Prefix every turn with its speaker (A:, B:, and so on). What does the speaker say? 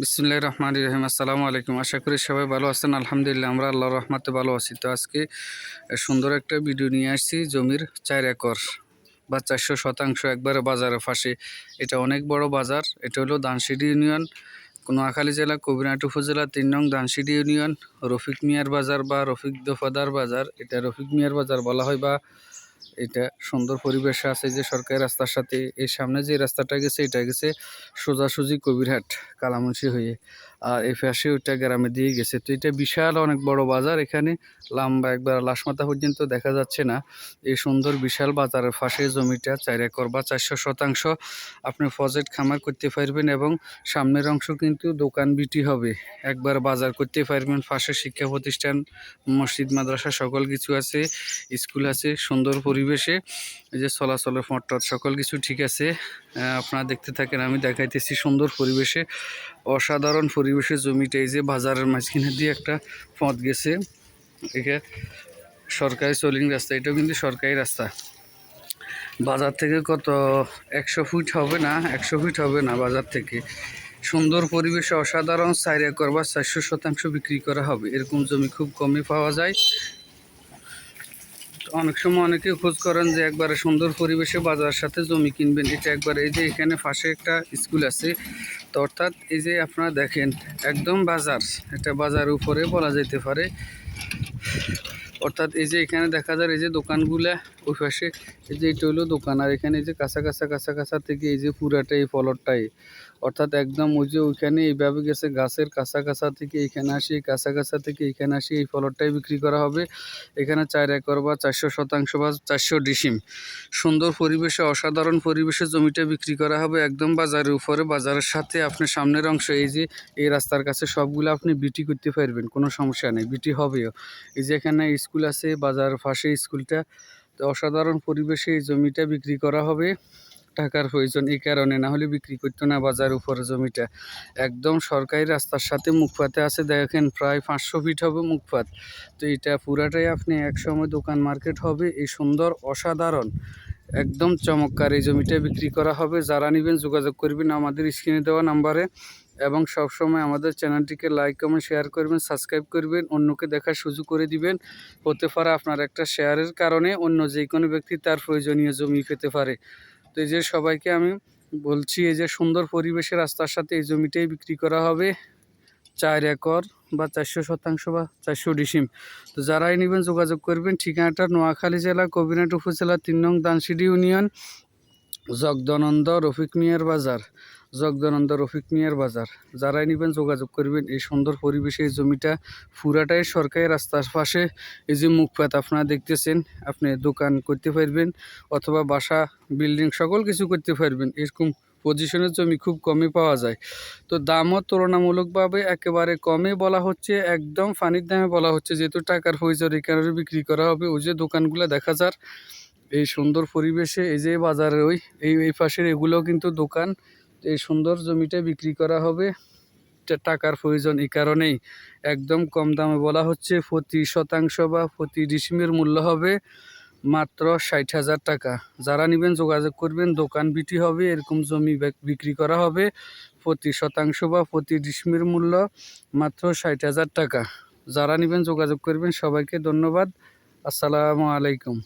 A: বিসমুল্লাহ রহমান রহিম। আসসালামু আলাইকুম। আশা করি সবাই ভালো আছেন। আলহামদুলিল্লাহ, আমরা আল্লাহর রহমাতে ভালো আছি। তো আজকে সুন্দর একটা ভিডিও নিয়ে আসছি, জমির চার একর বা চারশো শতাংশ একবারে বাজারে পাশে এটা অনেক বড় বাজার। এটা হলো দানসিডি ইউনিয়ন, নোয়াখালী জেলা কবিরাট উপজেলা, তিন নং দানসিডি ইউনিয়ন, রফিক মিয়ার বাজার বা রফিক দফাদার বাজার। এটা রফিক মিয়ার বাজার বলা হয় বা এটা সুন্দর পরিবেশ আছে যে সরকারি রাস্তার সাথে, এই সামনে যে রাস্তাটা গেছে, এটা গেছে সোজাসুজি কবিরহাট, কালামুন্সি হয়ে। আর এই পাশে ওইটা গ্রামে দিয়ে গেছে। তো এটা বিশাল অনেক বড় বাজার, এখানে লম্বা একবার লাশমাথা পর্যন্ত দেখা যাচ্ছে না। এই সুন্দর বিশাল বাজারের পাশে জমিটা চার একর বা চারশো শতাংশ। আপনি ফজেট খামার করতে পারবেন এবং সামনের অংশ কিন্তু দোকান বিটি হবে। একবার বাজার করতে পারবেন, পাশে শিক্ষা প্রতিষ্ঠান, মসজিদ, মাদ্রাসা, সকল কিছু আছে, স্কুল আছে, সুন্দর পরিবেশে যে চলাচলের ফটট সকল কিছু ঠিক আছে। আপনারা দেখতে থাকেন, আমি দেখাইতেছি সুন্দর পরিবেশে, অসাধারণ পরিবেশে জমিটা, এই যে বাজারের মাঝখানে দিয়ে একটা পথ গেছে। একে সরকারি সোলিং রাস্তা, এটাও কিন্তু সরকারি রাস্তা। বাজার থেকে কত, একশো ফুট হবে না, একশো ফুট হবে না বাজার থেকে। সুন্দর পরিবেশে অসাধারণ চার একর বা চারশো শতাংশ বিক্রি করা হবে। এরকম জমি খুব কমই পাওয়া যায়। অনেক সময় অনেকে খোঁজ করেন যে একবারে সুন্দর পরিবেশে বাজার সাথে জমি কিনবেন। এটা একবার এই যে এখানে পাশে একটা স্কুল আছে। তো অর্থাৎ এই যে আপনারা দেখেন, একদম বাজার। এটা বাজার উপরে বলা যেতে পারে। অর্থাৎ এই যে এখানে দেখা যায়, এই যে দোকানগুলা ওই পাশে, এই যে এটা হলো দোকান। আর এখানে এই যে কাঁচা কাঁচা কাঁচা কাঁচা থেকে এই যে পুরাটা এই ফলরটাই। অর্থাৎ একদম ওই যে ওইখানে এইভাবে গেছে, গাছের কাঁচা কাঁচা থেকে এখানে আসি কাঁচা কাঁচা থেকে এখানে আসি, এই ফলটাই বিক্রি করা হবে। এখানে চার একর বা চারশো শতাংশ বা চারশো ডিসিম। সুন্দর পরিবেশে, অসাধারণ পরিবেশে জমিটা বিক্রি করা হবে একদম বাজারের উপরে। বাজারের সাথে আপনি সামনের অংশ, এই যে, এই রাস্তার কাছে সবগুলো আপনি বিটি করতে পারবেন, কোনো সমস্যা নেই বিটি হবেও। এই যে এখানে স্কুল আছে, বাজার পাশে স্কুলটা। তো অসাধারণ পরিবেশে এই জমিটা বিক্রি করা হবে। টাকার প্রয়োজন এই কারণে, না হলে বিক্রি করতো না বাজার উপরে জমিটা। একদম সরকারি রাস্তার সাথে মুখপাতে আছে, দেখেন প্রায় পাঁচশো ফিট হবে মুখপাত তো এটা পুরাটাই আপনি একসময় দোকান মার্কেট হবে, এই সুন্দর, অসাধারণ, একদম চমৎকার এই জমিটা বিক্রি করা হবে। যারা নেবেন যোগাযোগ করবেন আমাদের স্ক্রিনে দেওয়া নাম্বারে এবং সবসময় আমাদের চ্যানেলটিকে লাইক, কমেন্ট, শেয়ার করবেন, সাবস্ক্রাইব করবেন, অন্যকে দেখার সুযোগ করে দিবেন। হতে পারে আপনার একটা শেয়ারের কারণে অন্য যে কোনো ব্যক্তি তার প্রয়োজনীয় জমি পেতে পারে। তো এই যে সবাইকে আমি বলছি, এই যে সুন্দর পরিবেশের রাস্তার সাথে এই জমিটাই বিক্রি করা হবে। চার একর বা চারশো শতাংশ বা চারশো ডিসিম। তো যারাই নেবেন যোগাযোগ করবেন। ঠিকানাটা নোয়াখালী জেলা কবিনাট উপজেলা, তিন নং দানসিডি ইউনিয়ন, জগদানন্দ রফিক মিয়ার বাজার। জগদানন্দ রফিক মিয়ার বাজার। যারাই নেবেন যোগাযোগ করবেন এই সুন্দর পরিবেশে, এই জমিটা পুরাটাই সরকারি রাস্তার পাশে। এই যে মুখপাত আপনারা দেখতেছেন, আপনি দোকান করতে পারবেন অথবা বাসা, বিল্ডিং সকল কিছু করতে পারবেন। এরকম পজিশনের জমি খুব কমই পাওয়া যায়। তো দামও তুলনামূলকভাবে একেবারে কমে বলা হচ্ছে, একদম ফানির দামে বলা হচ্ছে। যেহেতু টাকার প্রয়োজন, এই কারণে বিক্রি করা হবে। ওই যে দোকানগুলো দেখা যার, এই সুন্দর পরিবেশে, এই যে বাজারের ওই, এই এই পাশের এগুলো কিন্তু দোকান। এই সুন্দর জমিটা বিক্রি করা হবে। টাকার প্রয়োজন এই কারণেই। একদম কম দামে বলা হচ্ছে প্রতি শতাংশ বা প্রতি ডিসিমের মূল্য হবে মাত্র ষাট হাজার টাকা। যারা নেবেন যোগাযোগ করবেন, দোকান বিটি হবে, এরকম জমি বিক্রি করা হবে। প্রতি শতাংশ বা প্রতি ডিসিমের মূল্য মাত্র ষাট হাজার টাকা। যারা নেবেন যোগাযোগ করবেন, সবাইকে ধন্যবাদ। আসসালামু আলাইকুম।